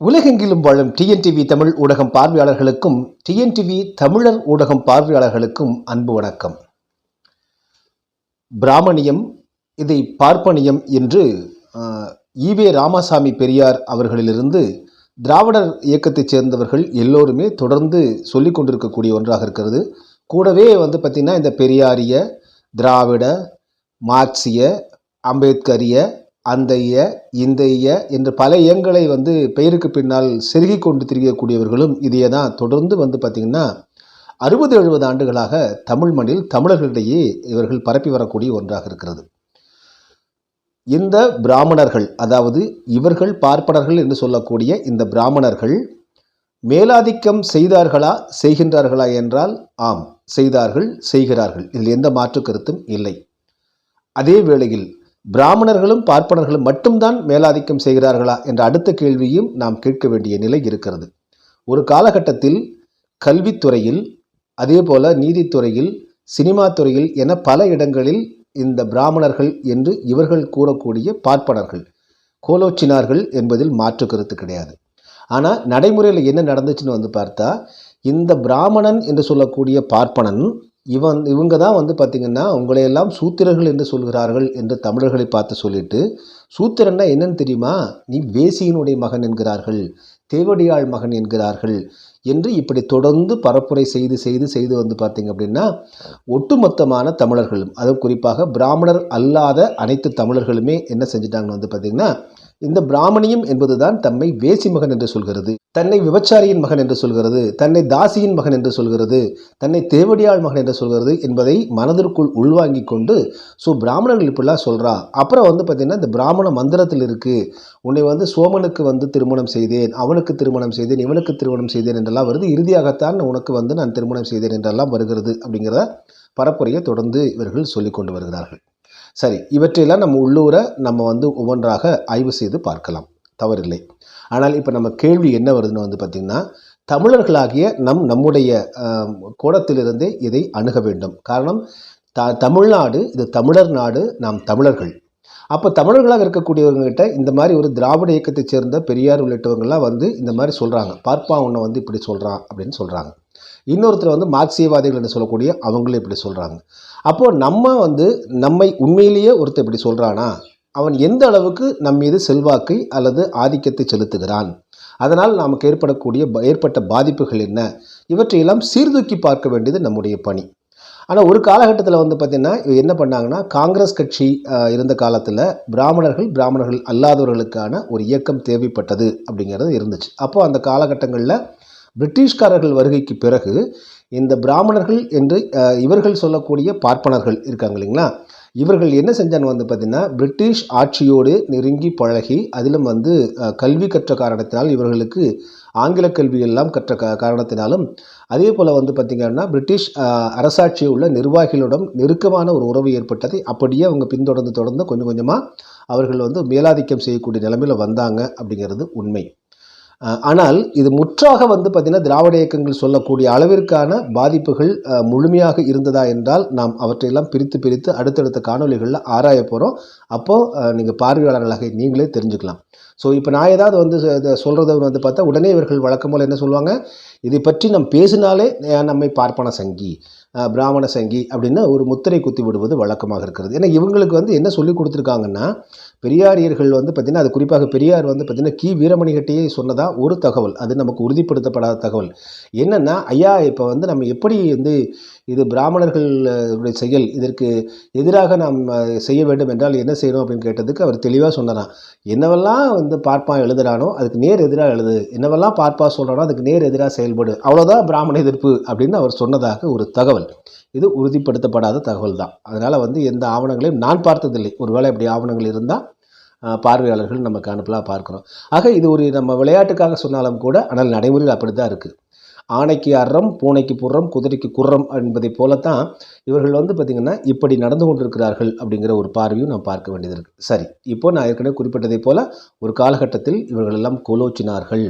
உலகெங்கிலும் வாழும் டிஎன்டிவி தமிழ் ஊடகம் பார்வையாளர்களுக்கும் டிஎன்டிவி தமிழர் ஊடகம் பார்வையாளர்களுக்கும் அன்பு வணக்கம். பிராமணியம் இதை பார்ப்பனியம் என்று ஈவே ராமசாமி பெரியார் அவர்களிலிருந்து திராவிடர் இயக்கத்தைச் சேர்ந்தவர்கள் எல்லோருமே தொடர்ந்து சொல்லிக் கொண்டிருக்கக்கூடிய ஒன்றாக இருக்கிறது. கூடவே வந்து பார்த்திங்கன்னா இந்த பெரியாரிய திராவிட மார்க்சிய அம்பேத்கரிய அந்தைய இந்தைய என்று பல இயங்களை வந்து பெயருக்கு பின்னால் செருகி கொண்டு திரியக்கூடியவர்களும் இதையே தான் தொடர்ந்து வந்து பார்த்திங்கன்னா அறுபது எழுபது ஆண்டுகளாக தமிழ் மண்ணில் தமிழர்களிடையே இவர்கள் பரப்பி வரக்கூடிய ஒன்றாக இருக்கிறது. இந்த பிராமணர்கள் அதாவது இவர்கள் பார்ப்பனர்கள் என்று சொல்லக்கூடிய இந்த பிராமணர்கள் மேலாதிக்கம் செய்தார்களா செய்கின்றார்களா என்றால் ஆம் செய்தார்கள் செய்கிறார்கள். இதில் எந்த மாற்று கருத்தும் இல்லை. அதே வேளையில் பிராமணர்களும் பார்ப்பனர்களும் மட்டும்தான் மேலாதிக்கம் செய்கிறார்களா என்ற அடுத்த கேள்வியும் நாம் கேட்க வேண்டிய நிலை இருக்கிறது. ஒரு காலகட்டத்தில் கல்வித்துறையில் அதே போல நீதித்துறையில் சினிமா துறையில் என பல இடங்களில் இந்த பிராமணர்கள் என்று இவர்கள் கூறக்கூடிய பார்ப்பனர்கள் கோலோச்சினார்கள் என்பதில் மாற்று கருத்து கிடையாது. ஆனால் நடைமுறையில் என்ன நடந்துச்சுன்னு வந்து பார்த்தா இந்த பிராமணன் என்று சொல்லக்கூடிய பார்ப்பனன் இவன் இவங்க தான் வந்து பார்த்திங்கன்னா உங்களையெல்லாம் சூத்திரர்கள் என்று சொல்கிறார்கள் என்று தமிழர்களை பார்த்து சொல்லிட்டு சூத்திரன்னா என்னன்னு தெரியுமா? நீ வேசியினுடைய மகன் என்கிறார்கள் தேவடியாள் மகன் என்கிறார்கள் என்று இப்படி தொடர்ந்து பரப்புரை செய்து செய்து செய்து வந்து பார்த்திங்க அப்படின்னா ஒட்டுமொத்தமான தமிழர்களும் அதுவும் குறிப்பாக பிராமணர் அல்லாத அனைத்து தமிழர்களுமே என்ன செஞ்சிட்டாங்கன்னு வந்து பார்த்திங்கன்னா இந்த பிராமணியம் என்பதுதான் தம்மை வேசி மகன் என்று சொல்கிறது. தன்னை விபச்சாரியின் மகன் என்று சொல்கிறது. தன்னை தாசியின் மகன் என்று சொல்கிறது. தன்னை தேவடியாள் மகன் என்று சொல்கிறது என்பதை மனதிற்குள் உள்வாங்கி கொண்டு ஸோ பிராமணர்கள் இப்படிலாம் சொல்கிறா அப்புறம் வந்து பார்த்திங்கன்னா இந்த பிராமண மந்திரத்தில் இருக்குது உன்னை வந்து சோமனுக்கு வந்து திருமணம் செய்தேன். அவனுக்கு திருமணம் செய்தேன். இவனுக்கு திருமணம் செய்தேன் என்றெல்லாம் வருது. இறுதியாகத்தான் உனக்கு வந்து நான் திருமணம் செய்தேன் என்றெல்லாம் வருகிறது அப்படிங்கிறத பரப்புரையை தொடர்ந்து இவர்கள் சொல்லிக் கொண்டு வருகிறார்கள். சரி இவற்றையெல்லாம் நம்ம உள்ளூர நம்ம வந்து ஒவ்வொன்றாக ஆய்வு செய்து பார்க்கலாம். தவறில்லை. ஆனால் இப்போ நம்ம கேள்வி என்ன வருதுன்னு வந்து பார்த்திங்கன்னா தமிழர்களாகிய நம் நம்முடைய கோடத்திலிருந்தே கோணத்திலிருந்தே இதை அணுக வேண்டும். காரணம் த தமிழ்நாடு இது தமிழர் நாடு நாம் தமிழர்கள். அப்போ தமிழர்களாக இருக்கக்கூடியவங்ககிட்ட இந்த மாதிரி ஒரு திராவிட இயக்கத்தைச் சேர்ந்த பெரியார் உள்ளிட்டவங்கெல்லாம் வந்து இந்த மாதிரி சொல்கிறாங்க பார்ப்பா உன்னை வந்து இப்படி சொல்கிறான் அப்படின்னு சொல்கிறாங்க இன்னொருத்தர் வந்து மார்க்சியவாதிகள் என்று சொல்லக்கூடிய அவங்களும் இப்படி சொல்கிறாங்க அப்போது நம்ம வந்து நம்மை உண்மையிலேயே ஒருத்தர் இப்படி சொல்கிறானா அவன் எந்த அளவுக்கு நம் மீது செல்வாக்கை அல்லது ஆதிக்கத்தை செலுத்துகிறான்? அதனால் நமக்கு ஏற்படக்கூடிய ஏற்பட்ட பாதிப்புகள் என்ன? இவற்றையெல்லாம் சீர்தூக்கி பார்க்க வேண்டியது நம்முடைய பணி. ஆனால் ஒரு காலகட்டத்தில் வந்து பார்த்திங்கன்னா என்ன பண்ணாங்கன்னா காங்கிரஸ் கட்சி இருந்த காலத்தில் பிராமணர்கள் பிராமணர்கள் அல்லாதவர்களுக்கான ஒரு இயக்கம் தேவைப்பட்டது அப்படிங்கிறது இருந்துச்சு. அப்போது அந்த காலகட்டங்களில் பிரிட்டிஷ்காரர்கள் வருகைக்கு பிறகு இந்த பிராமணர்கள் என்று இவர்கள் சொல்லக்கூடிய பார்ப்பனர்கள் இருக்காங்க இல்லைங்களா? இவர்கள் என்ன செஞ்சாங்க வந்து பார்த்திங்கன்னா பிரிட்டிஷ் ஆட்சியோடு நெருங்கி பழகி அதிலும் வந்து கல்வி கற்ற காரணத்தினால் இவர்களுக்கு ஆங்கில கல்வி எல்லாம் கற்ற காரணத்தினாலும் அதே போல் வந்து பார்த்திங்கன்னா பிரிட்டிஷ் அரசாட்சியில் உள்ள நிர்வாகிகளிடம் நெருக்கமான ஒரு உறவு ஏற்பட்டதை அப்படியே அவங்க பின்தொடர்ந்து தொடர்ந்து கொஞ்சம் கொஞ்சமாக அவர்கள் வந்து மேலாதிக்கம் செய்யக்கூடிய நிலைமையில் வந்தாங்க அப்படிங்கிறது உண்மை. ஆனால் இது முற்றாக வந்து பார்த்திங்கன்னா திராவிட இயக்கங்கள் சொல்லக்கூடிய அளவிற்கான பாதிப்புகள் முழுமையாக இருந்ததா என்றால் நாம் அவற்றையெல்லாம் பிரித்து பிரித்து அடுத்தடுத்த காணொளிகளில் ஆராய போகிறோம் அப்போது நீங்கள் பார்வையாளர்களாக நீங்களே தெரிஞ்சுக்கலாம். ஸோ இப்போ நான் ஏதாவது வந்து சொல்கிறத வந்து பார்த்தா உடனே இவர்கள் வழக்கம் போல் என்ன சொல்லுவாங்க? இதை பற்றி நம் பேசினாலே நம்மை பார்ப்பன சங்கி பிராமண சங்கி அப்படின்னு ஒரு முத்திரை குத்தி விடுவது வழக்கமாக இருக்கிறது. ஏன்னா இவங்களுக்கு வந்து என்ன சொல்லி கொடுத்துருக்காங்கன்னா பெரியாரியர்கள் வந்து பார்த்திங்கன்னா அது குறிப்பாக பெரியார் வந்து பார்த்திங்கன்னா கி. வீரமணிகட்டையே சொன்னதாக ஒரு தகவல். அது நமக்கு உறுதிப்படுத்தப்படாத தகவல். என்னென்னா ஐயா இப்போ வந்து நம்ம எப்படி வந்து இது பிராமணர்கள் செயல். இதற்கு எதிராக நாம் செய்ய வேண்டும் என்றால் என்ன செய்யணும் அப்படின்னு கேட்டதுக்கு அவர் தெளிவாக சொன்னாராம் என்னவெல்லாம் வந்து பார்ப்பா எழுதுறானோ அதுக்கு நேர் எதிராக எழுது. என்னவெல்லாம் பார்ப்பா சொல்கிறானோ அதுக்கு நேர் எதிராக செயல்படு. அவ்வளோதான் பிராமண எதிர்ப்பு அப்படின்னு அவர் சொன்னதாக ஒரு தகவல். இது உறுதிப்படுத்தப்படாத தகவல் தான். அதனால் வந்து எந்த ஆவணங்களையும் நான் பார்த்ததில்லை. ஒருவேளை இப்படி ஆவணங்கள் இருந்தால் பார்வையாளர்கள் நமக்கு அனுப்பலாம் பார்க்குறோம். ஆக இது ஒரு நம்ம விளையாட்டுக்காக சொன்னாலும் கூட ஆனால் நடைமுறையில் அப்படி தான் இருக்குது ஆணைக்கு அறம் பூனைக்கு புறம் குதிரைக்கு குறம் என்பதை போலத்தான் இவர்கள் வந்து பார்த்திங்கன்னா இப்படி நடந்து கொண்டிருக்கிறார்கள் அப்படிங்கிற ஒரு பார்வையும் நான் பார்க்க வேண்டியது இருக்குது சரி இப்போ நான் ஏற்கனவே குறிப்பிட்டதை போல ஒரு காலகட்டத்தில் இவர்கள் எல்லாம் கோலோச்சினார்கள்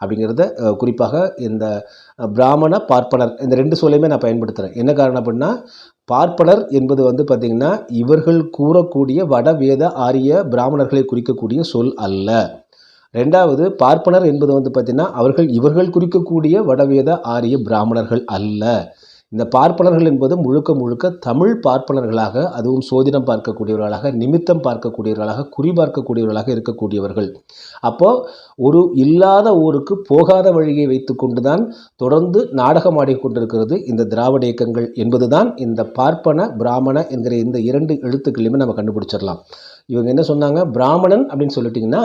அப்படிங்கிறத குறிப்பாக இந்த பிராமண பார்ப்பனர் இந்த ரெண்டு சொல்லையுமே நான் பயன்படுத்துகிறேன் என்ன காரணம் அப்படின்னா பார்ப்பனர் என்பது வந்து பார்த்திங்கன்னா இவர்கள் கூறக்கூடிய வட வேத ஆரிய பிராமணர்களை குறிக்கக்கூடிய சொல் அல்ல. ரெண்டாவது பார்ப்பனர் என்பது வந்து பார்த்திங்கன்னா அவர்கள் இவர்கள் குறிக்கக்கூடிய வடவேத ஆரிய பிராமணர்கள் அல்ல. இந்த பார்ப்பனர்கள் என்பது முழுக்க முழுக்க தமிழ் பார்ப்பனர்களாக அதுவும் சோதிடம் பார்க்கக்கூடியவர்களாக நிமித்தம் பார்க்கக்கூடியவர்களாக குறி பார்க்கக்கூடியவர்களாக இருக்கக்கூடியவர்கள். அப்போ ஒரு இல்லாத ஊருக்கு போகாத வழியை வைத்துக்கொண்டு தான் தொடர்ந்து நாடகம் ஆடிக்கொண்டிருக்கிறது இந்த திராவிட இயக்கங்கள் என்பதுதான் இந்த பார்ப்பன பிராமண என்கிற இந்த இரண்டு எழுத்துக்களையுமே நம்ம கண்டுபிடிச்சிடலாம். இவங்க என்ன சொன்னாங்க? பிராமணன் அப்படின்னு சொல்லிட்டிங்கன்னா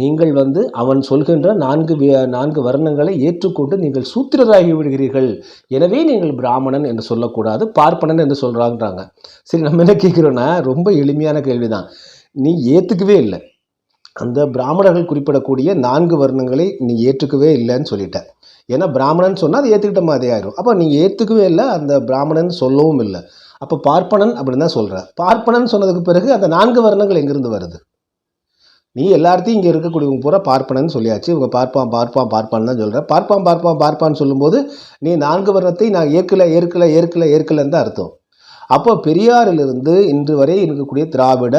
நீங்கள் வந்து அவன் சொல்கின்ற நான்கு நான்கு வர்ணங்களை ஏற்றுக்கொண்டு நீங்கள் சூத்திரராகி விடுகிறீர்கள் எனவே நீங்கள் பிராமணன் என்று சொல்லக்கூடாது பார்ப்பனன் என்று சொல்கிறாங்கன்றாங்க சரி நம்ம என்ன கேட்குறோன்னா ரொம்ப எளிமையான கேள்விதான். நீ ஏற்றுக்கவே இல்லை. அந்த பிராமணர்கள் குறிப்பிடக்கூடிய நான்கு வர்ணங்களை நீ ஏற்றுக்கவே இல்லைன்னு சொல்லிட்ட. ஏன்னா பிராமணன் சொன்னால் அது ஏற்றுக்கிட்ட மாதிரி ஆயிரும். அப்போ நீ ஏற்றுக்கவே இல்லை அந்த பிராமணன் சொல்லவும் இல்லை. அப்போ பார்ப்பனன் அப்படின்னு தான் சொல்கிற பார்ப்பனன் சொன்னதுக்கு பிறகு அந்த நான்கு வர்ணங்கள் எங்கிருந்து வருது? நீ எல்லார்த்தையும் இங்கே இருக்கக்கூடியவங்க பூரா பார்ப்பனன்னு சொல்லியாச்சு. இவங்க பார்ப்பான் பார்ப்பான் பார்ப்பான்னு தான் சொல்கிற பார்ப்பான் பார்ப்பான் பார்ப்பான்னு சொல்லும்போது நீ நான்கு வர்ணத்தை நான் ஏற்கலை ஏற்கலை ஏற்கலை ஏற்கலைன்னு தான் அர்த்தம். அப்போ பெரியாரிலிருந்து இன்று வரை இருக்கக்கூடிய திராவிட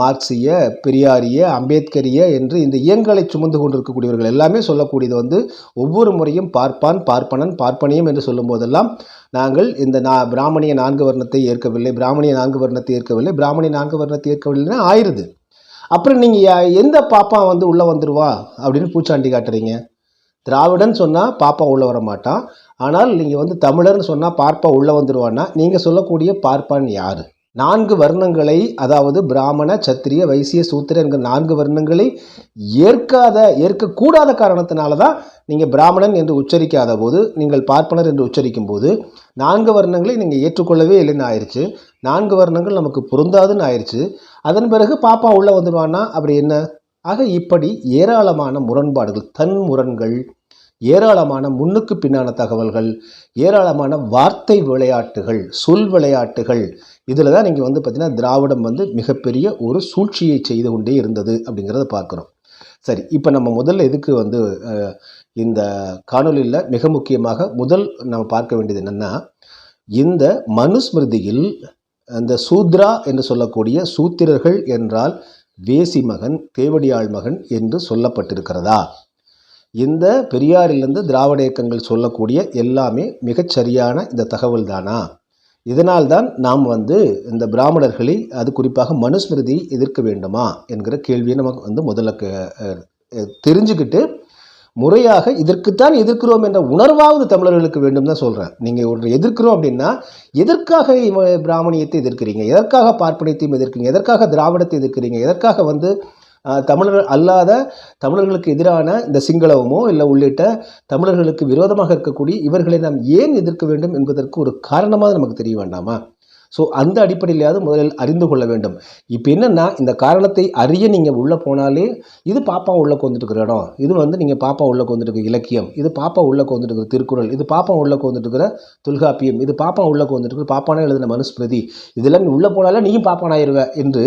மார்க்சிய பெரியாரிய அம்பேத்கரிய என்று இந்த இயங்களை சுமந்து கொண்டிருக்கக்கூடியவர்கள் எல்லாமே சொல்லக்கூடியது வந்து ஒவ்வொரு முறையும் பார்ப்பான் பார்ப்பனன் பார்ப்பனியம் என்று சொல்லும் போதெல்லாம் நாங்கள் இந்த நா பிராமணிய நான்கு வர்ணத்தை ஏற்கவில்லை பிராமணிய நான்கு வர்ணத்தை ஏற்கவில்லை பிராமணிய நான்கு வர்ணத்தை ஏற்கவில்லைன்னா ஆயிருது. அப்புறம் நீங்கள் எந்த பாப்பா வந்து உள்ளே வந்துடுவா அப்படின்னு பூச்சாண்டி காட்டுறீங்க? திராவிடன் சொன்னால் பாப்பா உள்ளே வர மாட்டான் ஆனால் நீங்கள் வந்து தமிழர்னு சொன்னால் பார்ப்பா உள்ளே வந்துடுவான்னா நீங்கள் சொல்லக்கூடிய பார்ப்பான் யார்? நான்கு வர்ணங்களை அதாவது பிராமண சத்திரிய வைசிய சூத்திர என்கிற நான்கு வர்ணங்களை ஏற்காத ஏற்கக்கூடாத காரணத்தினால தான் நீங்கள் பிராமணன் என்று உச்சரிக்காத போது நீங்கள் பார்ப்பனர் என்று உச்சரிக்கும் போது நான்கு வர்ணங்களை நீங்கள் ஏற்றுக்கொள்ளவே இல்லைன்னு ஆயிடுச்சு நான்கு வர்ணங்கள் நமக்கு பொருந்தாதுன்னு ஆயிடுச்சு அதன் பிறகு பாப்பா உள்ளே வந்துடுவான்னா அப்படி என்ன? ஆக இப்படி ஏராளமான முரண்பாடுகள் தன் முரண்கள் ஏராளமான முன்னுக்கு பின்னான தகவல்கள் ஏராளமான வார்த்தை விளையாட்டுகள் சொல் விளையாட்டுகள். இதில் தான் நீங்கள் வந்து பார்த்திங்கன்னா திராவிடம் வந்து மிகப்பெரிய ஒரு சூழ்ச்சியை செய்து கொண்டே இருந்தது அப்படிங்கிறத பார்க்குறோம். சரி இப்போ நம்ம முதல்ல எதுக்கு வந்து இந்த காணொலியில் மிக முக்கியமாக முதல் நம்ம பார்க்க வேண்டியது என்னென்னா இந்த மனுஸ்மிருதியில் அந்த சூத்ரா என்று சொல்லக்கூடிய சூத்திரர்கள் என்றால் வேசி மகன் தேவடியாள் மகன் என்று சொல்லப்பட்டிருக்கிறதா? இந்த பெரியாரிலிருந்து திராவிட இயக்கங்கள் சொல்லக்கூடிய எல்லாமே மிகச்சரியான இந்த தகவல் தானா இதனால்தான் நாம் வந்து இந்த பிராமணர்களை அது குறிப்பாக மனுஸ்மிருதியை எதிர்க்க வேண்டுமா என்கிற கேள்வியை நமக்கு வந்து முதல்ல தெரிஞ்சுக்கிட்டு முறையாக இதற்குத்தான் எதிர்க்கிறோம் என்ற உணர்வாவது தமிழர்களுக்கு வேண்டும் தான் சொல்கிறேன் நீங்கள் ஒன்று எதிர்க்கிறோம் அப்படின்னா எதற்காக பிராமணியத்தை எதிர்க்கிறீங்க? எதற்காக பார்ப்பனியத்தையும் எதிர்க்கிறீங்க? எதற்காக திராவிடத்தை எதிர்க்கிறீங்க? எதற்காக வந்து தமிழர்கள் அல்லாத தமிழர்களுக்கு எதிரான இந்த சிங்களவமோ இல்லை உள்ளிட்ட தமிழர்களுக்கு விரோதமாக இருக்கக்கூடிய இவர்களை நாம் ஏன் எதிர்க்க வேண்டும் என்பதற்கு ஒரு காரணமாக நமக்கு தெரிய வேண்டாமா? ஸோ அந்த அடிப்படையிலாவது முதலில் அறிந்து கொள்ள வேண்டும். இப்போ என்னென்னா இந்த காரணத்தை அறிய நீங்கள் உள்ளே போனாலே இது பாப்பா உள்ளே வந்துட்டு இருக்கிற இடம். இது வந்து நீங்கள் பாப்பா உள்ளே வந்துட்டு இருக்கிற இலக்கியம். இது பாப்பா உள்ளே வந்துட்டு இருக்கிற திருக்குறள். இது பாப்பா உள்ளே வந்துட்டு இருக்கிற தொல்காப்பியம். இது பாப்பா உள்ள வந்துட்டு பாப்பானா பாப்பானே எழுதின மனுஸ்மிருதி. இதெல்லாம் நீ உள்ளே போனாலே நீயும் பாப்பானாயிருவ என்று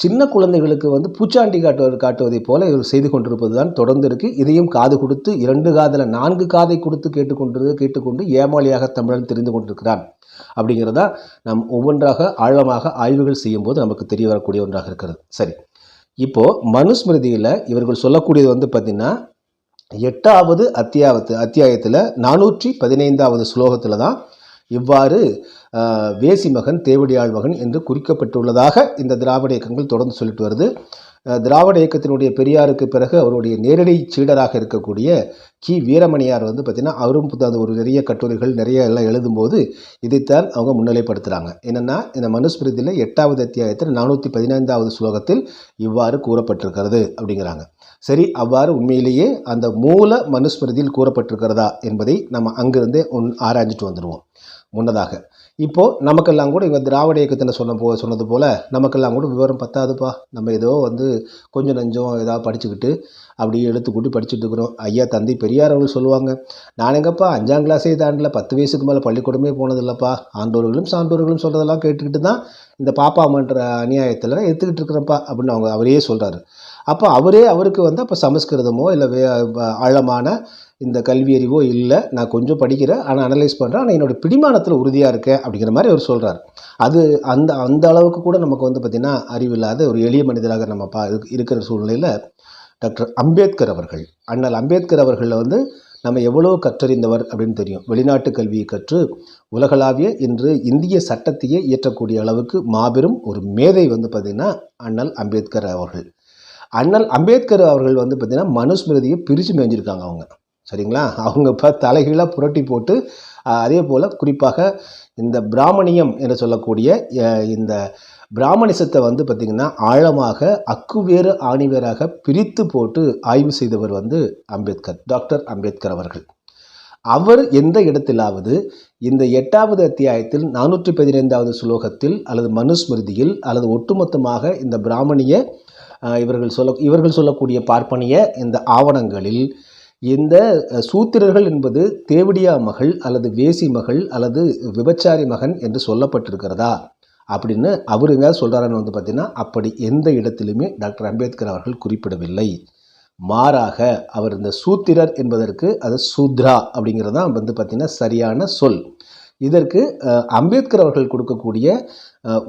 சின்ன குழந்தைகளுக்கு வந்து பூச்சாண்டி காட்டுவது காட்டுவதைப் போல இவர் செய்து கொண்டிருப்பது தான் தொடர்ந்து இருக்குது இதையும் காது கொடுத்து இரண்டு காதில் நான்கு காதை கொடுத்து கேட்டுக்கொண்டு கேட்டுக்கொண்டு ஏமாளியாக தமிழன் தெரிந்து கொண்டிருக்கிறான். அப்படிங்கிறதா நாம் ஒவ்வொன்றாக ஆழமாக ஆய்வுகள் செய்யும்போது நமக்கு தெரிய வரக்கூடிய ஒன்றாக இருக்கிறது. சரி. இப்போது மனுஸ்மிருதியில் இவர்கள் சொல்லக்கூடியது வந்து பார்த்திங்கன்னா எட்டாவது அத்தியாவத்து அத்தியாயத்தில் நானூற்றி பதினைந்தாவது ஸ்லோகத்தில் தான் இவ்வாறு வேசி மகன் தேவடியாள் மகன் என்று குறிக்கப்பட்டுள்ளதாக இந்த திராவிட இயக்கங்கள் தொடர்ந்து சொல்லிட்டு வருது. திராவிட இயக்கத்தினுடைய பெரியாருக்கு பிறகு அவருடைய நேரடி சீடராக இருக்கக்கூடிய கி. வீரமணியார் வந்து பார்த்திங்கன்னா அவரும் அந்த ஒரு நிறைய கட்டுரைகள் நிறைய எல்லாம் எழுதும்போது இதைத்தான் அவங்க முன்னிலைப்படுத்துகிறாங்க என்னென்னா இந்த மனுஸ்மிருதியில் எட்டாவது அத்தியாயத்தில் நானூற்றி பதினைந்தாவது ஸ்லோகத்தில் இவ்வாறு கூறப்பட்டிருக்கிறது அப்படிங்கிறாங்க. சரி அவ்வாறு உண்மையிலேயே அந்த மூல மனுஸ்மிருதியில் கூறப்பட்டிருக்கிறதா என்பதை நம்ம அங்கிருந்தே ஒன் ஆராய்ஞ்சிட்டு வந்துடுவோம் முன்னதாக. இப்போது நமக்கெல்லாம் கூட இவங்க திராவிட இயக்கத்தில் சொன்ன போ சொன்னது போல் நமக்கெல்லாம் கூட விவரம் பத்தாதுப்பா. நம்ம ஏதோ வந்து கொஞ்சம் நஞ்சம் ஏதாவது படிச்சுக்கிட்டு அப்படியே எடுத்து கூட்டி படிச்சுட்டு இருக்கிறோம். ஐயா தந்தை பெரியார் அவர்கள் சொல்லுவாங்க நான் எங்கப்பா அஞ்சாம் கிளாஸே தாண்டல பத்து வயசுக்கு மேலே பள்ளிக்கூடமே போனதில்லப்பா. ஆண்டோர்களும் சான்றோர்களும் சொல்கிறதெல்லாம் கேட்டுக்கிட்டு தான் இந்த பாப்பாமன்ற அநியாயத்தில் எடுத்துக்கிட்டு இருக்கிறப்பா அப்படின்னு அவங்க அவரே சொல்கிறாரு அப்போ அவரே அவருக்கு வந்து அப்போ சமஸ்கிருதமோ இல்லை வே ஆழமான இந்த கல்வி அறிவோ இல்லை நான் கொஞ்சம் படிக்கிறேன் ஆனால் அனலைஸ் பண்ணுறேன் ஆனால் என்னோட பிடிமானத்தில் உறுதியாக இருக்கேன் அப்படிங்கிற மாதிரி அவர் சொல்கிறார் அது அந்த அந்த அளவுக்கு கூட நமக்கு வந்து பார்த்திங்கன்னா அறிவில்லாத ஒரு எளிய மனிதராக நம்ம பா இருக்கிற சூழ்நிலையில் டாக்டர் அம்பேத்கர் அவர்கள் அண்ணல் அம்பேத்கர் அவர்களில் வந்து நம்ம எவ்வளோ கற்றறிந்தவர் அப்படின்னு தெரியும். வெளிநாட்டு கல்வியை கற்று உலகளாவிய இன்று இந்திய சட்டத்தையே இயற்றக்கூடிய அளவுக்கு மாபெரும் ஒரு மேதை வந்து பார்த்திங்கன்னா அண்ணல் அம்பேத்கர் அவர்கள். அண்ணல் அம்பேத்கர் அவர்கள் வந்து பார்த்திங்கன்னா மனுஸ்மிருதியை பிரித்து மேய்ஞ்சிருக்காங்க அவங்க. சரிங்களா? அவங்க இப்போ தலைகீழாக புரட்டி போட்டு அதே போல் குறிப்பாக இந்த பிராமணியம் என்று சொல்லக்கூடிய இந்த பிராமணிசத்தை வந்து பார்த்திங்கன்னா ஆழமாக அக்குவேறு ஆணிவேராக பிரித்து போட்டு ஆய்வு செய்தவர் வந்து அம்பேத்கர் டாக்டர் அம்பேத்கர் அவர்கள். அவர் எந்த இடத்திலாவது இந்த எட்டாவது அத்தியாயத்தில் நானூற்றி பதினைந்தாவது சுலோகத்தில் அல்லது மனுஸ்மிருதியில் அல்லது ஒட்டுமொத்தமாக இந்த பிராமணிய இவர்கள் சொல்ல இவர்கள் சொல்லக்கூடிய பார்ப்பனிய இந்த ஆவணங்களில் இந்த சூத்திரர்கள் என்பது தேவடியா மகள் அல்லது வேசி மகள் அல்லது விபச்சாரி மகன் என்று சொல்லப்பட்டிருக்கிறதா? அப்படின்னு அவர் எங்கேயாவது சொல்கிறாருன்னு வந்து பார்த்தீங்கன்னா அப்படி எந்த இடத்திலுமே டாக்டர் அம்பேத்கர் அவர்கள் குறிப்பிடவில்லை. மாறாக அவர் இந்த சூத்திரர் என்பதற்கு அது சூத்ரா அப்படிங்கிறது தான் வந்து பார்த்திங்கன்னா சரியான சொல். இதற்கு அம்பேத்கர் அவர்கள் கொடுக்கக்கூடிய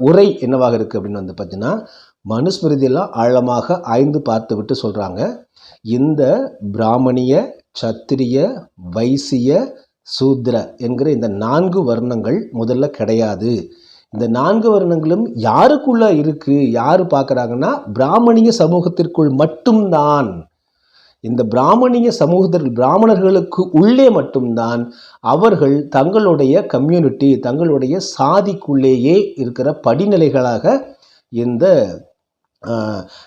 உரை என்னவாக இருக்குது அப்படின்னு வந்து பார்த்தீங்கன்னா மனுஸ்மிருதியெல்லாம் ஆழமாக ஆய்ந்து பார்த்து விட்டு சொல்கிறாங்க இந்த பிராமணிய சத்திரிய வைசிய சூத்ர என்கிற இந்த நான்கு வர்ணங்கள் முதல்ல கிடையாது. இந்த நான்கு வர்ணங்களும் யாருக்குள்ளே இருக்குது யார் பார்க்குறாங்கன்னா பிராமணிய சமூகத்திற்குள் மட்டும்தான். இந்த பிராமணிய சமூகத்தில் பிராமணர்களுக்கு உள்ளே மட்டும்தான் அவர்கள் தங்களுடைய கம்யூனிட்டி தங்களுடைய சாதிக்குள்ளேயே இருக்கிற படிநிலைகளாக இந்த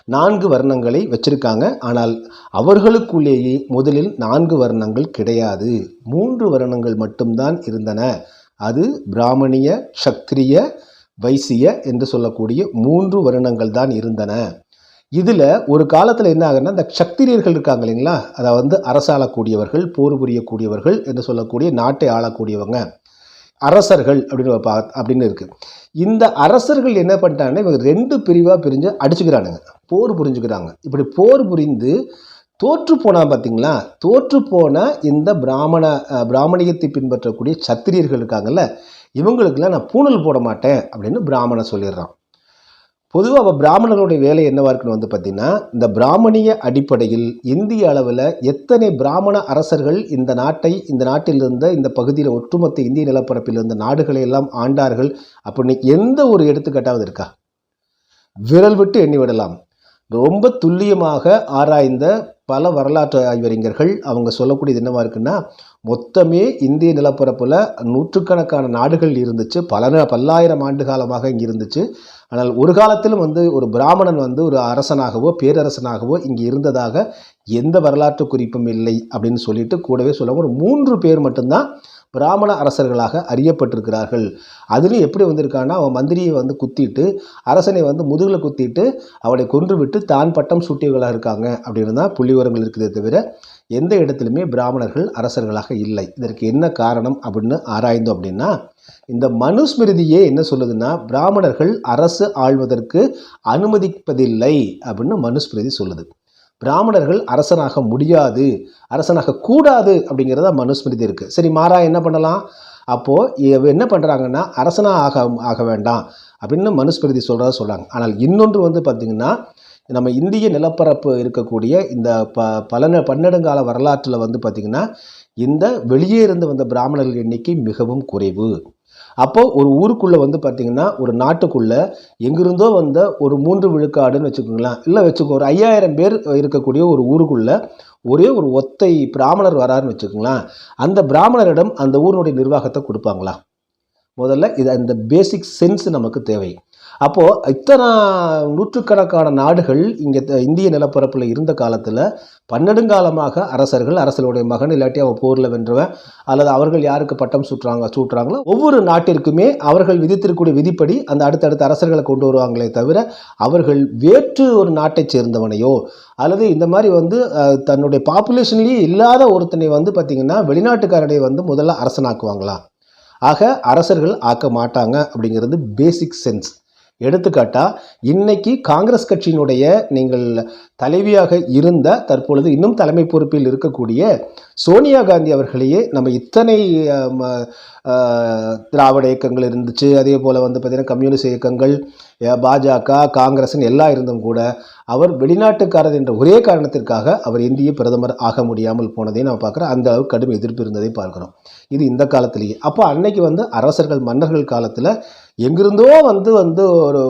நான்கு வர்ணங்களை வச்சிருக்காங்க. ஆனால் அவர்களுக்குள்ளேயே முதலில் நான்கு வர்ணங்கள் கிடையாது. மூன்று வர்ணங்கள் மட்டும்தான் இருந்தன. அது பிராமணிய சக்திரிய வைசிய என்று சொல்லக்கூடிய மூன்று வருணங்கள் தான் இருந்தன. இதில் ஒரு காலத்தில் என்ன ஆகுன்னா இந்த சக்திரியர்கள் இருக்காங்க இல்லைங்களா? அதை வந்து அரசாளக்கூடியவர்கள் போர் புரியக்கூடியவர்கள் என்று சொல்லக்கூடிய நாட்டை ஆளக்கூடியவங்க. அரசர்கள் அப்படின்னு பா- அப்படின்னு இருக்குது இந்த அரசர்கள் என்ன பண்ணிட்டாங்கன்னா இவங்க ரெண்டு பிரிவாக பிரிஞ்சு அடிச்சுக்கிறானுங்க. போர் புரிஞ்சுக்கிறாங்க. இப்படி போர் புரிந்து தோற்று போனால் பார்த்தீங்களா தோற்று போன இந்த பிராமண பிராமணியத்தை பின்பற்றக்கூடிய சத்திரியர்கள் இருக்காங்கல்ல இவங்களுக்கெல்லாம் நான் பூணல் போட மாட்டேன் அப்படின்னு பிராமணன் சொல்லிடுறான். பொதுவாக அப்போ பிராமணர்களுடைய வேலை என்னவா இருக்குன்னு வந்து பார்த்தீங்கன்னா இந்த பிராமணிய அடிப்படையில் இந்திய அளவில் எத்தனை பிராமண அரசர்கள் இந்த நாட்டை இந்த நாட்டில் இருந்த இந்த பகுதியில் ஒட்டுமொத்த இந்திய நிலப்பரப்பில் இருந்த நாடுகளை எல்லாம் ஆண்டார்கள் அப்படின்னு எந்த ஒரு எடுத்துக்காட்டாவது இருக்கா? விரல் விட்டு எண்ணி விடலாம். ரொம்ப துல்லியமாக ஆராய்ந்த பல வரலாற்று ஆய்வறிஞர்கள் அவங்க சொல்லக்கூடியது என்னவா இருக்குன்னா மொத்தமே இந்திய நிலப்பரப்பில் நூற்றுக்கணக்கான நாடுகள் இருந்துச்சு. பல பல்லாயிரம் ஆண்டு காலமாக இங்கே இருந்துச்சு. ஆனால் ஒரு காலத்திலும் வந்து ஒரு பிராமணன் வந்து ஒரு அரசனாகவோ பேரரசனாகவோ இங்கே இருந்ததாக எந்த வரலாற்று குறிப்பும் இல்லை அப்படின்னு சொல்லிட்டு கூடவே சொல்லுவாங்க ஒரு மூன்று பேர் மட்டும்தான் பிராமண அரசர்களாக அறியப்பட்டிருக்கிறார்கள். அதுலேயும் எப்படி வந்திருக்கான்னா அவன் மந்திரியை வந்து குத்திட்டு அரசனை வந்து முதுகில் குத்திட்டு அவனை கொன்று விட்டு தான் பட்டம் சூட்டியவர்களாக இருக்காங்க அப்படின்னு தான் புள்ளிவரங்கள் இருக்குதே தவிர எந்த இடத்துலையுமே பிராமணர்கள் அரசர்களாக இல்லை. இதற்கு என்ன காரணம் அப்படின்னு ஆராய்ந்தோம் அப்படின்னா இந்த மனுஸ்மிருதியே என்ன சொல்லுதுன்னா பிராமணர்கள் அரசு ஆள்வதற்கு அனுமதிப்பதில்லை அப்படின்னு மனுஸ்மிருதி சொல்லுது. பிராமணர்கள் அரசனாக முடியாது அரசனாக கூடாது அப்படிங்கிறத மனுஸ்மிருதி இருக்குது சரி மாறா என்ன பண்ணலாம்? அப்போது என்ன பண்ணுறாங்கன்னா அரசனாக ஆக ஆக வேண்டாம் அப்படின்னு மனுஸ்மிருதி சொல்கிறத சொல்கிறாங்க ஆனால் இன்னொன்று வந்து பார்த்திங்கன்னா நம்ம இந்திய நிலப்பரப்பு இருக்கக்கூடிய இந்த ப பல பன்னெடுங்கால வரலாற்றில் வந்து பார்த்திங்கன்னா இந்த வெளியே இருந்து வந்த பிராமணர்கள் எண்ணிக்கை மிகவும் குறைவு. அப்போ ஒரு ஊருக்குள்ளே வந்து பார்த்திங்கன்னா ஒரு நாட்டுக்குள்ளே எங்கிருந்தோ வந்த ஒரு மூன்று விழுக்காடுன்னு வச்சுக்கோங்களேன். இல்லை வச்சுக்கோ ஒரு ஐயாயிரம் பேர் இருக்கக்கூடிய ஒரு ஊருக்குள்ளே ஒரே ஒரு ஒத்தை பிராமணர் வராருன்னு வச்சுக்கோங்களேன். அந்த பிராமணரிடம் அந்த ஊரினுடைய நிர்வாகத்தை கொடுப்பாங்களா? முதல்ல இது அந்த பேசிக் சென்ஸ் நமக்கு தேவை. அப்போது இத்தனை நூற்றுக்கணக்கான நாடுகள் இங்கே இந்திய நிலப்பரப்பில் இருந்த காலத்தில் பன்னெடுங்காலமாக அரசர்கள் அரசர்களுடைய மகன் இல்லாட்டி அவன் போரில் வென்றவன் அல்லது அவர்கள் யாருக்கு பட்டம் சுற்றுறாங்க சூட்டுறாங்களோ ஒவ்வொரு நாட்டிற்குமே அவர்கள் விதித்திருக்கக்கூடிய விதிப்படி அந்த அடுத்தடுத்த அரசர்களை கொண்டு வருவாங்களே தவிர அவர்கள் வேற்று ஒரு நாட்டைச் சேர்ந்தவனையோ அல்லது இந்த மாதிரி வந்து தன்னுடைய பாப்புலேஷன்லேயே இல்லாத ஒருத்தனை வந்து பார்த்திங்கன்னா வெளிநாட்டுக்காரனை வந்து முதல்ல அரசனாக்குவாங்களா? ஆக அரசர்கள் ஆக்க மாட்டாங்க அப்படிங்கிறது பேசிக் சென்ஸ் எடுத்துக்காட்டா இன்னைக்கு காங்கிரஸ் கட்சியினுடைய நீங்கள் தலைவியாக இருந்த தற்பொழுது இன்னும் தலைமை பொறுப்பில் இருக்கக்கூடிய சோனியா காந்தி அவர்களையே நம்ம இத்தனை ம- திராவிட இயக்கங்கள் இருந்துச்சு. அதே போல் வந்து பார்த்திங்கன்னா கம்யூனிஸ்ட் இயக்கங்கள் பாஜக காங்கிரஸ்னு எல்லாம் இருந்தும் கூட அவர் வெளிநாட்டுக்காரர் என்ற ஒரே காரணத்திற்காக அவர் இந்திய பிரதமர் ஆக முடியாமல் போனதை நம்ம பார்க்குறோம். அந்த அளவுக்கு கடும் எதிர்ப்பு இருந்ததை பார்க்குறோம். இது இந்த காலத்திலேயே. அப்போ அன்னைக்கு வந்து அரசர்கள் மன்னர்கள் காலத்தில் எங்கிருந்தோ வந்து வந்து ஒரு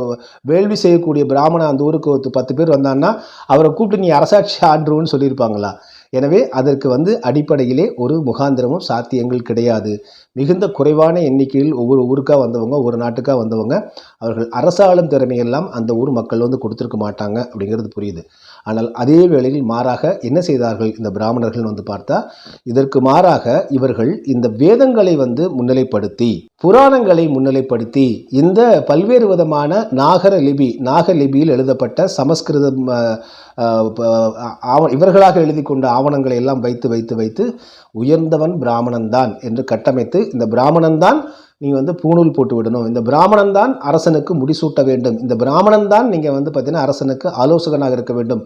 வேள்வி செய்யக்கூடிய பிராமணன் அந்த ஊருக்கு ஒரு பத்து பேர் வந்தான்னா அவரை கூப்பிட்டு நீ அரசாட்சி ஆண்டுருன்னு சொல்லியிருப்பாங்களா? எனவே அதற்கு வந்து அடிப்படையிலே ஒரு முகாந்திரமும் சாத்தியங்கள் கிடையாது. மிகுந்த குறைவான எண்ணிக்கையில் ஒவ்வொரு ஊருக்காக வந்தவங்க ஒரு நாட்டுக்காக வந்தவங்க அவர்கள் அரசாளும் திறமையெல்லாம் அந்த ஊர் மக்கள் வந்து கொடுத்துருக்க மாட்டாங்க அப்படிங்கிறது புரியுது. ஆனால் அதே வேளையில் மாறாக என்ன செய்தார்கள் இந்த பிராமணர்கள் வந்து பார்த்தா இதற்கு மாறாக இவர்கள் இந்த வேதங்களை வந்து முன்னிலைப்படுத்தி புராணங்களை முன்னிலைப்படுத்தி இந்த பல்வேறு விதமான நாகர லிபி நாக லிபியில் எழுதப்பட்ட சமஸ்கிருதம் ஆவ இவர்களாக எழுதி கொண்ட ஆவணங்களை எல்லாம் வைத்து வைத்து வைத்து உயர்ந்தவன் பிராமணன் தான் என்று கட்டமைத்து இந்த பிராமணன் தான் நீ வந்து பூணூல் போட்டு விடணும். இந்த பிராமணன் தான் அரசனுக்கு முடிசூட்ட வேண்டும். இந்த பிராமணன் தான் நீங்கள் வந்து பார்த்தீங்கன்னா அரசனுக்கு ஆலோசகனாக இருக்க வேண்டும்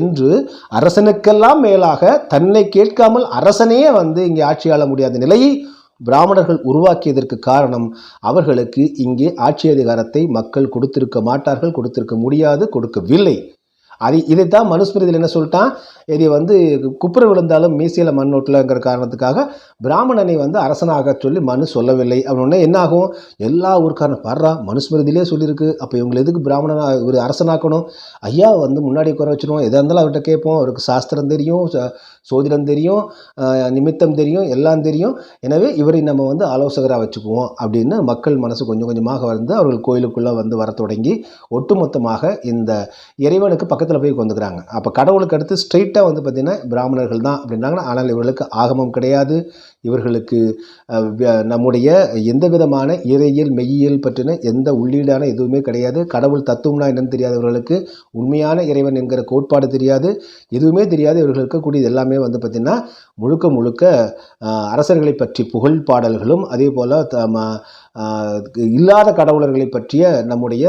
என்று அரசனுக்கெல்லாம் மேலாக தன்னை கேட்காமல் அரசனே வந்து இங்கே ஆட்சியாள முடியாத நிலையை பிராமணர்கள் உருவாக்கியதற்கு காரணம் அவர்களுக்கு இங்கே ஆட்சி அதிகாரத்தை மக்கள் கொடுத்திருக்க மாட்டார்கள் கொடுத்திருக்க முடியாது கொடுக்கவில்லை. அது இதைத்தான் மனுஸ்மிருதியில் என்ன சொல்லிட்டான்? இதை வந்து குப்புற விழுந்தாலும் மீசையில் மண்ணோட்டலங்கிற காரணத்துக்காக பிராமணனை வந்து அரசனாக சொல்லி மனு சொல்லவில்லை. அப்படின்னா என்ன ஆகும் எல்லா ஊருக்காரன் பாடுறா மனுஸ்மிருதியிலே சொல்லியிருக்கு. அப்போ இவங்களை எதுக்கு பிராமணனாக ஒரு அரசனாக்கணும்? ஐயா வந்து முன்னாடி குறை வச்சிருவோம். எதாக இருந்தாலும் அவர்கிட்ட கேட்போம். அவருக்கு சாஸ்திரம் தெரியும் சோதிடம் தெரியும் நிமித்தம் தெரியும் எல்லாம் தெரியும். எனவே இவரை நம்ம வந்து ஆலோசகராக வச்சுக்குவோம் அப்படின்னு மக்கள் மனசு கொஞ்சம் கொஞ்சமாக வந்து அவர்கள் கோயிலுக்குள்ளே வந்து வர தொடங்கி ஒட்டுமொத்தமாக இந்த இறைவனுக்கு பக்கத்தில் போய் வந்துக்கிறாங்க அப்போ கடவுளுக்கு அடுத்து ஸ்ட்ரெயிட்டாக வந்து பார்த்திங்கன்னா பிராமணர்கள் தான் அப்படின்னாங்கன்னா ஆனால் இவர்களுக்கு ஆகமம் கிடையாது. இவர்களுக்கு நம்முடைய எந்த விதமான இறையியல் மெய்யியல் பற்றின எந்த உள்ளீடான எதுவுமே கிடையாது. கடவுள் தத்துவம்னா என்னன்னு தெரியாதவர்களுக்கு உண்மையான இறைவன் என்கிற கோட்பாடு தெரியாது. எதுவுமே தெரியாது இவர்கள் இருக்கக்கூடியது எல்லாமே வந்து பார்த்திங்கன்னா முழுக்க முழுக்க அரசர்களை பற்றி புகழ் பாடல்களும் அதே போல் த இல்லாத கடவுளர்களை பற்றிய நம்முடைய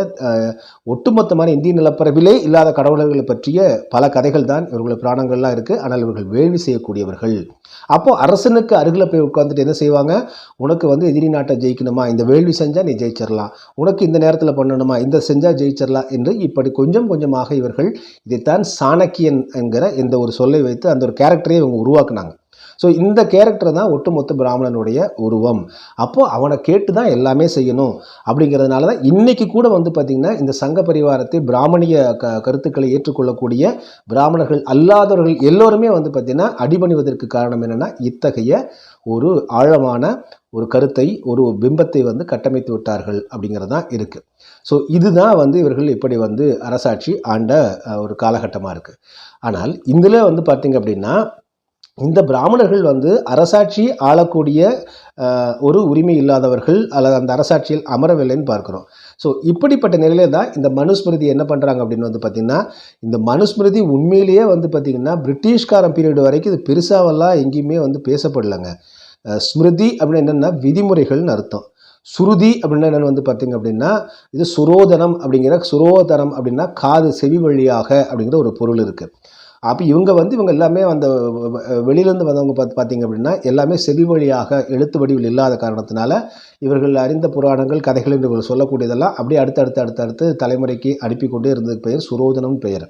ஒட்டுமொத்தமான இந்திய நிலப்பரப்பிலே இல்லாத கடவுளர்களை பற்றிய பல கதைகள் தான் இவர்கள் புராணங்கள்லாம் இருக்குது ஆனால் இவர்கள் வேள்வி செய்யக்கூடியவர்கள். அப்போ அரசனுக்கு அருகில் போய் உட்காந்துட்டு என்ன செய்வாங்க? உனக்கு வந்து எதிரி நாட்டை ஜெயிக்கணுமா? இந்த வேள்வி செஞ்சால் நீ ஜெயிச்சிடலாம். உனக்கு இந்த நேரத்தில் பண்ணணுமா? இந்த செஞ்சால் ஜெயிச்சிடலாம் என்று இப்படி கொஞ்சம் கொஞ்சமாக இவர்கள் இதைத்தான் சாணக்கியன் என்கிற இந்த ஒரு சொல்லை வைத்து அந்த ஒரு கேரக்டரையே இவங்க உருவாக்குனாங்க. ஸோ இந்த கேரக்டர் தான் ஒட்டுமொத்த பிராமணனுடைய உருவம். அப்போது அவனை கேட்டு தான் எல்லாமே செய்யணும். அப்படிங்கிறதுனால தான் இன்றைக்கி கூட வந்து பார்த்திங்கன்னா இந்த சங்க பரிவாரத்தை பிராமணிய க கருத்துக்களை ஏற்றுக்கொள்ளக்கூடிய பிராமணர்கள் அல்லாதவர்கள் எல்லோருமே வந்து பார்த்திங்கன்னா அடிபணிவதற்கு காரணம் என்னென்னா இத்தகைய ஒரு ஆழமான ஒரு கருத்தை ஒரு பிம்பத்தை வந்து கட்டமைத்து விட்டார்கள் அப்படிங்கிறது தான் இருக்குது ஸோ இதுதான் வந்து இவர்கள் இப்படி வந்து அரசாட்சி ஆண்ட ஒரு காலகட்டமாக இருக்குது ஆனால் இதில் வந்து பார்த்திங்க அப்படின்னா இந்த பிராமணர்கள் வந்து அரசாட்சி ஆளக்கூடிய ஒரு உரிமை இல்லாதவர்கள் அல்லது அந்த அரசாட்சியில் அமரவில்லைன்னு பார்க்குறோம். ஸோ இப்படிப்பட்ட நிலையில தான் இந்த மனுஸ்மிருதி என்ன பண்ணுறாங்க அப்படின்னு வந்து பார்த்திங்கன்னா இந்த மனுஸ்மிருதி உண்மையிலேயே வந்து பார்த்திங்கன்னா பிரிட்டிஷ்காரன் பீரியட் வரைக்கும் இது பெருசாவெல்லாம் எங்கேயுமே வந்து பேசப்படலைங்க. ஸ்மிருதி அப்படின்னு என்னென்னா விதிமுறைகள்னு அர்த்தம். சுருதி அப்படின்னா என்னென்னு வந்து பார்த்தீங்க அப்படின்னா இது சுரோதனம் அப்படிங்கிற சுரோதனம் அப்படின்னா காது செவி வழியாக அப்படிங்கிற ஒரு பொருள் இருக்குது அப்போ இவங்க வந்து இவங்க எல்லாமே அந்த வெளியிலேருந்து வந்தவங்க பார்த்து பார்த்தீங்க அப்படின்னா எல்லாமே செவி வழியாக எழுத்து வடிவில் இல்லாத காரணத்தினால இவர்கள் அறிந்த புராணங்கள் கதைகள் என்று இவர்கள் சொல்லக்கூடியதெல்லாம் அப்படியே அடுத்தடுத்து அடுத்தடுத்து தலைமுறைக்கு அனுப்பி கொண்டே இருந்ததுக்கு பெயர் சுரோதனம் பெயர்.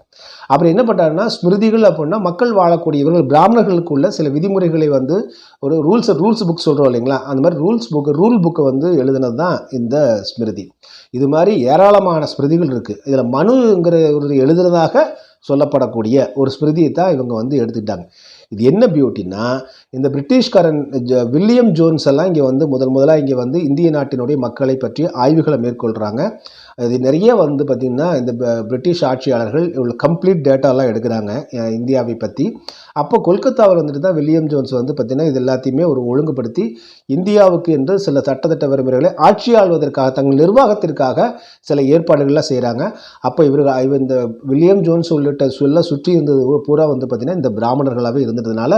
அப்புறம் என்ன பண்ணுறாருன்னா ஸ்மிருதிகள் அப்படின்னா மக்கள் வாழக்கூடிய இவர்கள் பிராமணர்களுக்குள்ள சில விதிமுறைகளை வந்து ஒரு ரூல்ஸ் ரூல்ஸ் புக் சொல்கிறோம் இல்லைங்களா? அந்த மாதிரி ரூல்ஸ் புக் ரூல் புக்கை வந்து எழுதுனது தான் இந்த ஸ்மிருதி. இது மாதிரி ஏராளமான ஸ்மிருதிகள் இருக்குது இதில் மனுங்கிற ஒரு எழுதுனதாக சொல்லப்படக்கூடிய ஒரு ஸ்மிருதியை தான் இவங்க வந்து எடுத்துக்கிட்டாங்க. இது என்ன பியூட்டின்னா இந்த பிரிட்டிஷ்காரன் ஜ- வில்லியம் ஜோன்ஸ் எல்லாம் இங்கே வந்து முதல் முதலாக இங்கே வந்து இந்திய நாட்டினுடைய மக்களை பற்றி ஆய்வுகளை மேற்கொள்கிறாங்க இது நிறைய வந்து பார்த்திங்கன்னா இந்த பிரிட்டிஷ் ஆட்சியாளர்கள் இவ்வளோ கம்ப்ளீட் டேட்டாலாம் எடுக்கிறாங்க இந்தியாவை பற்றி அப்போ கொல்கத்தாவில் வந்துட்டு தான் வில்லியம் ஜோன்ஸ் வந்து பார்த்திங்கன்னா இது எல்லாத்தையுமே ஒரு ஒழுங்குபடுத்தி இந்தியாவுக்கு என்று சில சட்டத்திட்ட வரைமுறைகளை ஆட்சி ஆள்வதற்காக தங்கள் நிர்வாகத்திற்காக சில ஏற்பாடுகள்லாம் செய்கிறாங்க அப்போ இவர்கள் இவ இந்த வில்லியம் ஜோன்ஸ் உள்ளிட்ட சொல்ல சுற்றி இருந்தது பூரா வந்து பார்த்திங்கன்னா இந்த பிராமணர்களாகவே இருந்ததுனால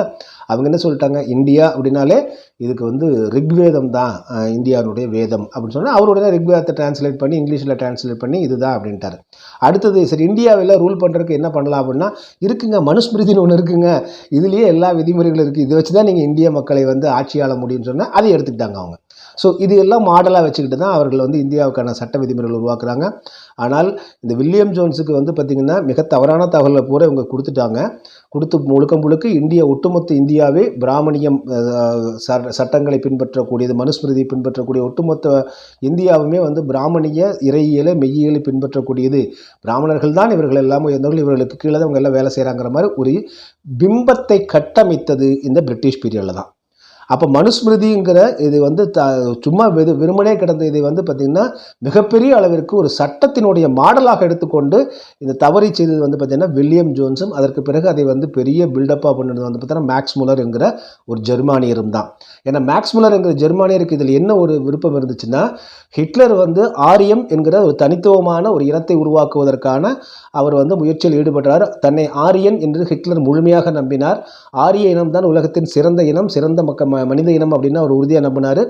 அவங்க என்ன சொல்லிட்டாங்க? இந்தியா அப்படின்னாலே இதுக்கு வந்து ரிக்வேதம் தான் இந்தியாவுடைய வேதம் அப்படின்னு சொன்னால் அவருடைய ரிக்வேதத்தை டிரான்ஸ்லேட் பண்ணி இங்கிலீஷில் டிரான்ஸ்லேட் பண்ணி இதுதான் அப்படின்ட்டாரு. அடுத்தது சரி இந்தியாவில் ரூல் பண்ணுறதுக்கு என்ன பண்ணலாம் அப்படின்னா இருக்குங்க மனுஸ்மிருதின்னு ஒன்று இருக்குங்க. இதுலேயே எல்லா விதிமுறைகளும் இருக்குது இதை வச்சு தான் நீங்கள் இந்திய மக்களை வந்து ஆட்சியாள முடியும்னு சொன்னால் அதை எடுத்துக்கிட்டாங்க அவங்க. ஸோ இது எல்லாம் மாடலாக வச்சுக்கிட்டு தான் அவர்கள் வந்து இந்தியாவுக்கான சட்ட விதிமுறைகள் உருவாக்குறாங்க. ஆனால் இந்த வில்லியம் ஜோன்ஸுக்கு வந்து பார்த்திங்கன்னா மிக தவறான தகவலை பூரா இவங்க கொடுத்துட்டாங்க. கொடுத்து முழுக்க முழுக்க இந்தியா ஒட்டுமொத்த இந்தியாவே பிராமணியம் ச- சட்டங்களை பின்பற்றக்கூடியது மனுஸ்மிருதியை பின்பற்றக்கூடிய ஒட்டுமொத்த இந்தியாவுமே வந்து பிராமணிய இறையியலை மெய்யியலை பின்பற்றக்கூடியது. பிராமணர்கள் தான் இவர்கள் எல்லாம் இருந்தவர்கள் இவர்களுக்கு கீழே தான் இவங்க எல்லாம் வேலை செய்கிறாங்கிற மாதிரி ஒரு பிம்பத்தை கட்டமைத்தது இந்த பிரிட்டிஷ் பீரியடில் தான். அப்போ மனுஸ்மிருதிங்கிற இது வந்து த சும்மா வெது வெறுமனே கிடந்த இதை வந்து பார்த்திங்கன்னா மிகப்பெரிய அளவிற்கு ஒரு சட்டத்தினுடைய மாடலாக எடுத்துக்கொண்டு இந்த தவறி செய்தது வந்து பார்த்திங்கன்னா வில்லியம் ஜோன்ஸும் அதற்கு பிறகு அதை வந்து பெரிய பில்டப்பாக பண்ணது வந்து பார்த்தீங்கன்னா மேக்ஸ் முலர் என்கிற ஒரு ஜெர்மானியரும் தான். ஏன்னா மேக்ஸ் முலர் என்கிற ஜெர்மானியருக்கு இதில் என்ன ஒரு விருப்பம் இருந்துச்சுன்னா ஹிட்லர் வந்து ஆரியம் என்கிற ஒரு தனித்துவமான ஒரு இனத்தை உருவாக்குவதற்கான அவர் வந்து முயற்சியில் ஈடுபட்டார். தன்னை ஆரியன் என்று ஹிட்லர் முழுமையாக நம்பினார். ஆரிய இனம் தான் உலகத்தின் சிறந்த இனம் சிறந்த மக்க ம- மனித இனம் அப்படின்னு அவர் உறுதியாக நம்பினார்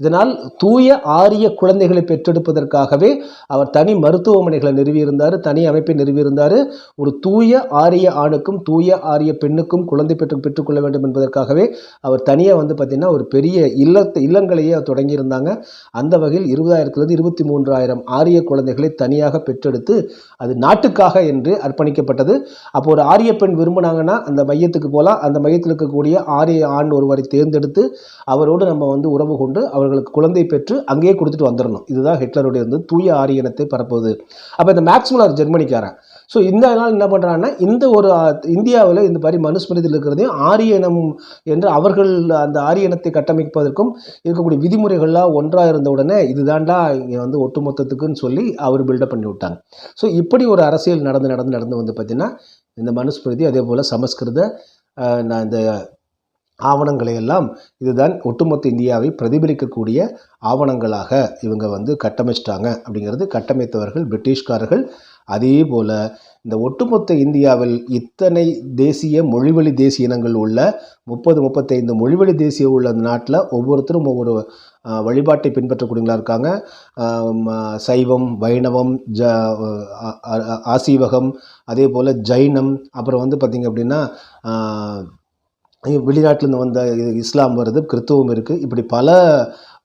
இதனால் தூய ஆரிய குழந்தைகளை பெற்றெடுப்பதற்காகவே அவர் தனி மருத்துவமனைகளை நிறுவியிருந்தார் தனி அமைப்பை நிறுவியிருந்தார். ஒரு தூய ஆரிய ஆணுக்கும் தூய ஆரிய பெண்ணுக்கும் குழந்தை பெற்று பெற்றுக்கொள்ள வேண்டும் என்பதற்காகவே அவர் தனியாக வந்து பார்த்திங்கன்னா ஒரு பெரிய இல்லத்தை இல்லங்களையே அவர் தொடங்கியிருந்தாங்க. அந்த வகையில் இருபதாயிரத்துலேருந்து இருபத்தி மூன்றாயிரம் ஆரிய குழந்தைகளை தனியாக பெற்றெடுத்து அது நாட்டுக்காக என்று அர்ப்பணிக்கப்பட்டது. அப்போ ஒரு ஆரிய பெண் விரும்பினாங்கன்னா அந்த மையத்துக்கு போகலாம் அந்த மையத்தில் இருக்கக்கூடிய ஆரிய ஆண் ஒருவரை தேர்ந்தெடுத்து அவரோடு நம்ம வந்து உறவு கொண்டு அவர்களுக்கு குழந்தை பெற்று அங்கேயே கொடுத்துட்டு வந்துடணும். இதுதான் ஹிட்லருடைய வந்து தூய ஆரியனத்தை பரப்புவது. அப்போ இந்த மேக்ஸ்முலர் ஜெர்மனிக்காரன். ஸோ இந்த நாள் என்ன பண்ணுறாங்கன்னா இந்த ஒரு இந்தியாவில் இந்த மாதிரி மனுஸ்மிருதியில் இருக்கிறதையும் ஆரிய இனம் என்று அவர்கள் அந்த ஆரிய இனத்தை கட்டமைப்பதற்கும் இருக்கக்கூடிய விதிமுறைகள்லாம் ஒன்றாக இருந்த உடனே இதுதான்டா இங்கே வந்து ஒட்டுமொத்தத்துக்குன்னு சொல்லி அவர் பில்டப் பண்ணி விட்டாங்க ஸோ இப்படி ஒரு அரசியல் நடந்து நடந்து நடந்து வந்து பார்த்திங்கன்னா இந்த மனுஸ்மிருதி அதே போல் சமஸ்கிருத நான் இந்த ஆவணங்களை எல்லாம் இதுதான் ஒட்டுமொத்த இந்தியாவை பிரதிபலிக்கக்கூடிய ஆவணங்களாக இவங்க வந்து கட்டமைச்சிட்டாங்க. அப்படிங்கிறது கட்டமைத்தவர்கள் பிரிட்டிஷ்காரர்கள். அதே போல் இந்த ஒட்டுமொத்த இந்தியாவில் இத்தனை தேசிய மொழிவழி தேசிய இனங்கள் உள்ள முப்பது முப்பத்தைந்து மொழிவழி தேசிய உள்ள நாட்டில் ஒவ்வொருத்தரும் ஒவ்வொரு வழிபாட்டை பின்பற்றக்கூடியவங்களா இருக்காங்க. சைவம் வைணவம் ஜ ஆசீவகம் அதே போல் ஜைனம் அப்புறம் வந்து பார்த்திங்க அப்படின்னா வெளிநாட்டிலேருந்து வந்த இஸ்லாம் வருது கிறித்துவம் இருக்குது இப்படி பல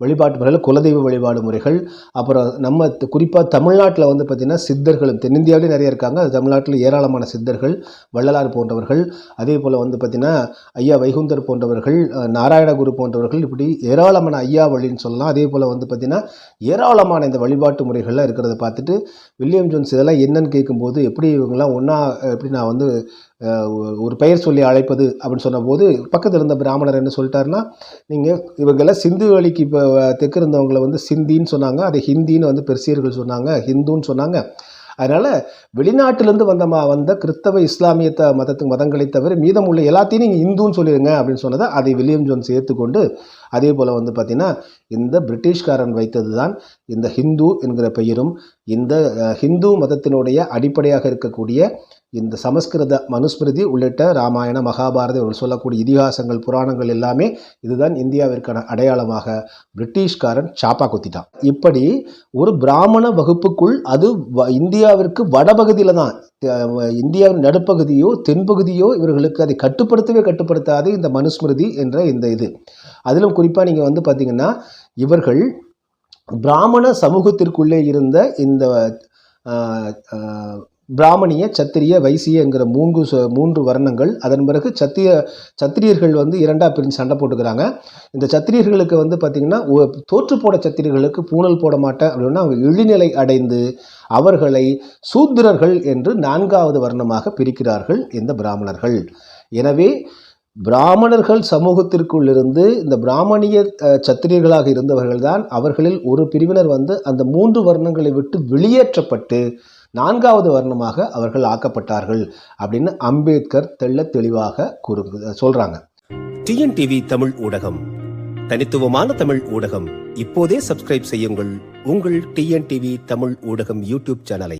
வழிபாட்டு முறைகள் குலதெய்வ வழிபாடு முறைகள் அப்புறம் நம்ம குறிப்பாக தமிழ்நாட்டில் வந்து பார்த்திங்கன்னா சித்தர்களும் தென்னிந்தியாவிலே நிறைய இருக்காங்க. அது தமிழ்நாட்டில் ஏராளமான சித்தர்கள் வள்ளலார் போன்றவர்கள் அதே போல் வந்து பார்த்திங்கன்னா ஐயா வைகுந்தர் போன்றவர்கள் நாராயணகுரு போன்றவர்கள் இப்படி ஏராளமான ஐயா வழின்னு சொல்லலாம். அதே போல் வந்து பார்த்திங்கன்னா ஏராளமான இந்த வழிபாட்டு முறைகள்லாம் இருக்கிறத பார்த்துட்டு வில்லியம் ஜோன்ஸ் இதெல்லாம் என்னன்னு கேட்கும்போது எப்படி இவங்கெல்லாம் ஒன்றா எப்படி நான் வந்து ஒரு பெயர் சொல்லி அழைப்பது அப்படின்னு சொன்னபோது பக்கத்தில் இருந்த பிராமணர் என்ன சொல்லிட்டாருன்னா நீங்கள் இவங்கெல்லாம் சிந்து வழிக்கு இப்போ தெற்கு இருந்தவங்களை வந்து சிந்தின்னு சொன்னாங்க அதை ஹிந்தின்னு வந்து பெர்சியர்கள் சொன்னாங்க ஹிந்துன்னு சொன்னாங்க. அதனால் வெளிநாட்டிலேருந்து வந்த மா வந்த கிறிஸ்தவ இஸ்லாமிய த மதத்து மதங்களை தவிர மீதமுள்ள எல்லாத்தையும் நீங்கள் இந்துன்னு சொல்லிடுங்க அப்படின்னு சொன்னதை அதை வில்லியம் ஜோன் சேர்த்து கொண்டு அதே போல் வந்து பார்த்திங்கன்னா இந்த பிரிட்டிஷ்காரன் வைத்தது தான் இந்த ஹிந்து என்கிற பெயரும் இந்த ஹிந்து மதத்தினுடைய அடிப்படையாக இருக்கக்கூடிய இந்த சமஸ்கிருத மனுஸ்மிருதி உள்ளிட்ட ராமாயண மகாபாரதம் இவர்கள் சொல்லக்கூடிய இதிகாசங்கள் புராணங்கள் எல்லாமே இதுதான் இந்தியாவிற்கான அடையாளமாக பிரிட்டிஷ்காரன் சாப்பா குத்திட்டான் இப்படி ஒரு பிராமண வகுப்புக்குள் அது வ- இந்தியாவிற்கு வடபகுதியில் தான் இந்தியாவின் நடுப்பகுதியோ தென்பகுதியோ இவர்களுக்கு அதை கட்டுப்படுத்தவே கட்டுப்படுத்தாது இந்த மனுஸ்மிருதி என்ற இந்த இது. அதிலும் குறிப்பாக நீங்கள் வந்து பார்த்தீங்கன்னா இவர்கள் பிராமண சமூகத்திற்குள்ளே இருந்த இந்த பிராமணிய சத்திரிய வைசியங்கிற மூன்று ச- மூன்று வர்ணங்கள் அதன் பிறகு சத்திய சத்திரியர்கள் வந்து இரண்டாக பிரிஞ்சு சண்டை போட்டுக்கிறாங்க. இந்த சத்திரியர்களுக்கு வந்து பார்த்திங்கன்னா தோற்று போட சத்திரியர்களுக்கு பூணல் போட மாட்டேன் அப்படின்னா அவங்க இழிநிலை அடைந்து அவர்களை சூத்திரர்கள் என்று நான்காவது வர்ணமாக பிரிக்கிறார்கள் இந்த பிராமணர்கள். எனவே பிராமணர்கள் சமூகத்திற்குள் இருந்து இந்த பிராமணிய சத்திரியர்களாக இருந்தவர்கள்தான் அவர்களில் ஒரு பிரிவினர் வந்து அந்த மூன்று வர்ணங்களை விட்டு வெளியேற்றப்பட்டு நான்காவது வர்ணமாக அவர்கள் ஆக்கப்பட்டார்கள் அப்படின்னு அம்பேத்கர் தெள்ள தெளிவாக கூறு சொல்றாங்க. டிஎன்டிவி தமிழ் ஊடகம் தனித்துவமான தமிழ் ஊடகம். இப்போதே சப்ஸ்கிரைப் செய்யுங்கள் உங்கள் டிஎன்டிவி தமிழ் ஊடகம் யூடியூப் சேனலை.